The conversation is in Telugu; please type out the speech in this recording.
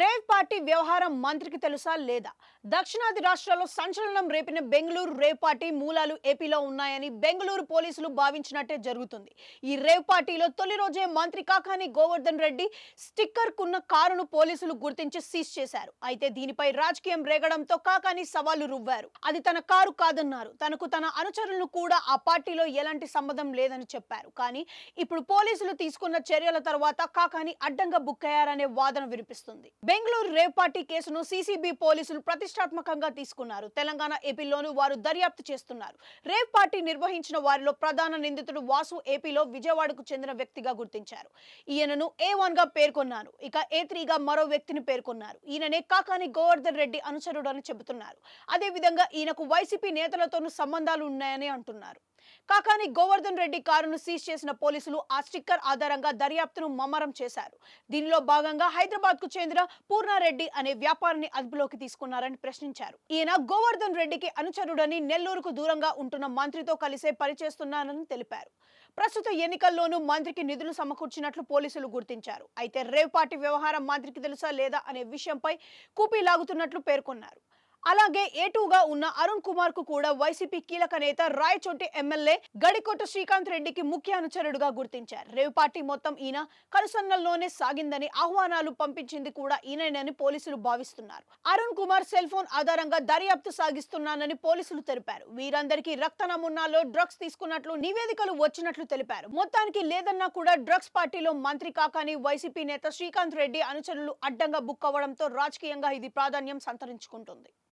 రేవ్ పార్టీ వ్యవహారం మంత్రికి తెలుసా లేదా? దక్షిణాది రాష్ట్రాల్లో సంచలనం రేపిన బెంగళూరు రేవ్ పార్టీ మూలాలు ఏపీలో ఉన్నాయని బెంగళూరు పోలీసులు భావించినట్టే జరుగుతుంది. ఈ రేవ్ పార్టీలో తొలి రోజే మంత్రి కాకాని గోవర్ధన్ రెడ్డి స్టిక్కర్ కున్న కారును పోలీసులు గుర్తించి సీజ్ చేశారు. అయితే దీనిపై రాజకీయం రేగడంతో కాకాని సవాలు రువ్వారు. అది తన కారు కాదన్నారు. తనకు తన అనుచరులను కూడా ఆ పార్టీలో ఎలాంటి సంబంధం లేదని చెప్పారు. కానీ ఇప్పుడు పోలీసులు తీసుకున్న చర్యల తర్వాత కాకాని అడ్డంగా బుక్ అయ్యారనే వాదన వినిపిస్తుంది. బెంగళూరు రేవ్ పార్టీ కేసును సీసీబీ పోలీసులు ప్రతిష్టాత్మకంగా తీసుకున్నారు. తెలంగాణ ఏపీలోనూ వారు దర్యాప్తు చేస్తున్నారు. రేవ్ పార్టీ నిర్వహించిన వారిలో ప్రధాన నిందితుడు వాసు ఏపీలో విజయవాడకు చెందిన వ్యక్తిగా గుర్తించారు. ఈయనను ఏ వన్గా పేర్కొన్నారు ఇక ఏ త్రీగా మరో వ్యక్తిని పేర్కొన్నారు. ఈయననే కాకాని గోవర్ధన్ రెడ్డి అనుచరుడు అని చెబుతున్నారు. అదేవిధంగా ఈయనకు వైసీపీ నేతలతోనూ సంబంధాలు ఉన్నాయని అంటున్నారు. కాకాని గోవర్ధన్ రెడ్డి కారును సీజ్ చేసిన పోలీసులు ఆ స్టిక్కర్ ఆధారంగా దర్యాప్తును మమ్మరం చేశారు. దీనిలో భాగంగా హైదరాబాద్కు చెందిన పూర్ణారెడ్డి అనే వ్యాపారిని అదుపులోకి తీసుకున్నారని ప్రశ్నించారు. ఈయన గోవర్ధన్ రెడ్డికి అనుచరుడని నెల్లూరుకు దూరంగా ఉంటున్న మంత్రితో కలిసే పనిచేస్తున్నానని తెలిపారు. ప్రస్తుత ఎన్నికల్లోనూ మంత్రికి నిధులు సమకూర్చినట్లు పోలీసులు గుర్తించారు. అయితే రేవ్ పార్టీ వ్యవహారం మంత్రికి తెలుసా లేదా అనే విషయంపై కూపీ లాగుతున్నట్లు పేర్కొన్నారు. అలాగే ఏటూగా ఉన్న అరుణ్ కుమార్కు కూడా వైసీపీ కీలక నేత రాయచోటి ఎమ్మెల్యే గడికోట శ్రీకాంత్ రెడ్డికి ముఖ్య అనుచరుడుగా గుర్తించారు. రేవు పార్టీ మొత్తం ఈయన కనుసన్నల్లోనే సాగిందని ఆహ్వానాలు పంపించింది కూడా ఈయనని పోలీసులు భావిస్తున్నారు. అరుణ్ కుమార్ సెల్ ఫోన్ ఆధారంగా దర్యాప్తు సాగిస్తున్నానని పోలీసులు తెలిపారు. వీరందరికీ రక్త నమూనాలో డ్రగ్స్ తీసుకున్నట్లు నివేదికలు వచ్చినట్లు తెలిపారు. మొత్తానికి లేదన్నా కూడా డ్రగ్స్ పార్టీలో మంత్రి కాకాని వైసీపీ నేత శ్రీకాంత్ రెడ్డి అనుచరులు అడ్డంగా బుక్ అవ్వడంతో రాజకీయంగా ఇది ప్రాధాన్యం సంతరించుకుంటుంది.